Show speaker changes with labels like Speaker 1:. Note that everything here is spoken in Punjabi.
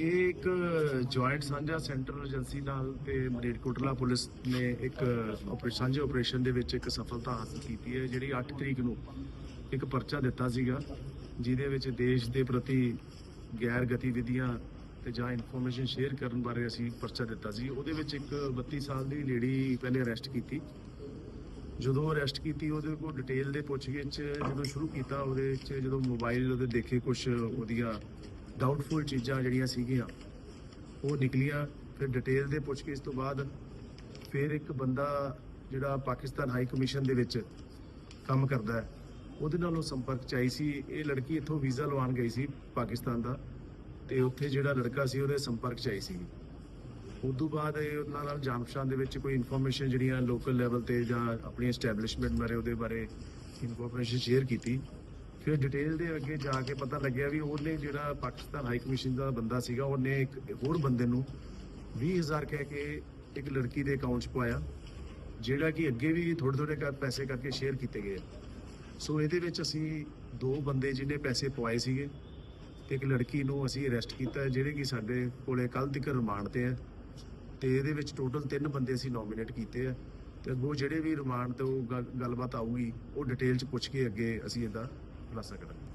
Speaker 1: ਇਹ ਇੱਕ ਜੁਆਇੰਟ ਸਾਂਝਾ ਸੈਂਟਰਲ ਏਜੰਸੀ ਨਾਲ ਤੇ ਮਲੇਰਕੋਟਲਾ ਪੁਲਿਸ ਨੇ ਇੱਕ ਆਪਰੇਸ਼ਨ ਸਾਂਝੇ ਆਪਰੇਸ਼ਨ ਦੇ ਵਿੱਚ ਇੱਕ ਸਫਲਤਾ ਹਾਸਲ ਕੀਤੀ ਹੈ, ਜਿਹੜੀ 8 ਤਰੀਕ ਨੂੰ ਇੱਕ ਪਰਚਾ ਦਿੱਤਾ ਸੀਗਾ, ਜਿਹਦੇ ਵਿੱਚ ਦੇਸ਼ ਦੇ ਪ੍ਰਤੀ ਗੈਰ ਗਤੀਵਿਧੀਆਂ ਤੇ ਜਾਂ ਇਨਫੋਰਮੇਸ਼ਨ ਸ਼ੇਅਰ ਕਰਨ ਬਾਰੇ ਅਸੀਂ ਪਰਚਾ ਦਿੱਤਾ ਸੀ। ਉਹਦੇ ਵਿੱਚ ਇੱਕ 32 ਸਾਲ ਦੀ ਲੇਡੀ ਪਹਿਲੇ ਅਰੈਸਟ ਕੀਤੀ। ਜਦੋਂ ਅਰੈਸਟ ਕੀਤੀ, ਉਹਦੇ ਕੋਲ ਡਿਟੇਲ ਦੇ ਪੁੱਛਗਿੱਛ ਜਦੋਂ ਸ਼ੁਰੂ ਕੀਤਾ, ਉਹਦੇ ਵਿੱਚ ਜਦੋਂ ਮੋਬਾਈਲ ਉਹਦੇ ਦੇਖੇ ਕੁਝ ਉਹਦੀਆਂ ਡਾਊਟਫੁਲ ਚੀਜ਼ਾਂ ਜਿਹੜੀਆਂ ਸੀਗੀਆਂ, ਉਹ ਨਿਕਲੀਆਂ, ਫਿਰ ਡਿਟੇਲ ਦੇ ਪੁੱਛਗਿੱਛ ਤੋਂ ਬਾਅਦ ਫਿਰ ਇੱਕ ਬੰਦਾ ਜਿਹੜਾ ਪਾਕਿਸਤਾਨ ਹਾਈ ਕਮਿਸ਼ਨ ਦੇ ਵਿੱਚ ਕੰਮ ਕਰਦਾ ਹੈ, ਉਹਦੇ ਨਾਲ ਉਹ ਸੰਪਰਕ ਚ ਆਈ ਸੀ। ਇਹ ਲੜਕੀ ਇੱਥੋਂ ਵੀਜ਼ਾ ਲਵਾਉਣ ਗਈ ਸੀ ਪਾਕਿਸਤਾਨ ਦਾ ਤੇ ਉੱਥੇ ਜਿਹੜਾ ਲੜਕਾ ਸੀ, ਉਹਦੇ ਸੰਪਰਕ ਚ ਆਈ ਸੀ। ਉਸ ਤੋਂ ਬਾਅਦ ਇਹ ਉਹਨਾਂ ਨਾਲ ਜਾਣ ਪਛਾਣ ਦੇ ਵਿੱਚ ਕੋਈ ਇਨਫੋਰਮੇਸ਼ਨ ਜਿਹੜੀਆਂ ਲੋਕਲ ਲੈਵਲ ਤੇ ਜਾਂ ਆਪਣੀ ਐਸਟੈਬਲਿਸ਼ਮੈਂਟ ਬਾਰੇ, ਉਹਦੇ ਬਾਰੇ ਇਨਫੋਰਮੇਸ਼ਨ ਸ਼ੇਅਰ ਕੀਤੀ। ਫਿਰ ਡਿਟੇਲ ਦੇ ਅੱਗੇ ਜਾ ਕੇ ਪਤਾ ਲੱਗਿਆ ਵੀ ਉਹਨੇ ਜਿਹੜਾ ਪਾਕਿਸਤਾਨ ਹਾਈ ਕਮਿਸ਼ਨ ਦਾ ਬੰਦਾ ਸੀਗਾ, ਉਹਨੇ ਇੱਕ ਹੋਰ ਬੰਦੇ ਨੂੰ 20000 ਕਹਿ ਕੇ ਇੱਕ ਲੜਕੀ ਦੇ ਅਕਾਊਂਟ 'ਚ ਪਾਇਆ ਜਿਹੜਾ ਕਿ ਅੱਗੇ ਵੀ ਥੋੜੇ ਥੋੜੇ ਕਰ ਪੈਸੇ ਕਰਕੇ ਸ਼ੇਅਰ ਕੀਤੇ ਗਏ ਸੋ ਇਹਦੇ ਵਿੱਚ ਅਸੀਂ ਦੋ ਬੰਦੇ ਜਿਹਨੇ ਪੈਸੇ ਪਵਾਏ ਸੀਗੇ ਤੇ ਇੱਕ ਲੜਕੀ ਨੂੰ ਅਸੀਂ ਅਰੈਸਟ ਕੀਤਾ, ਜਿਹੜੇ ਕਿ ਸਾਡੇ ਕੋਲੇ ਕੱਲ ਤੱਕ ਰਿਮਾਂਡ ਤੇ ਹੈ ਤੇ ਇਹਦੇ ਵਿੱਚ ਟੋਟਲ ਤਿੰਨ ਬੰਦੇ ਅਸੀਂ ਨੋਮੀਨੇਟ ਕੀਤੇ ਆ ਤੇ ਅੱਗੋਂ ਜਿਹੜੇ ਵੀ ਰਿਮਾਂਡ ਤੋਂ ਗੱਲਬਾਤ ਆਊਗੀ, ਉਹ ਡਿਟੇਲ ਚ ਪੁੱਛ ਕੇ ਅੱਗੇ ਅਸੀਂ ਇਹਦਾ plaza de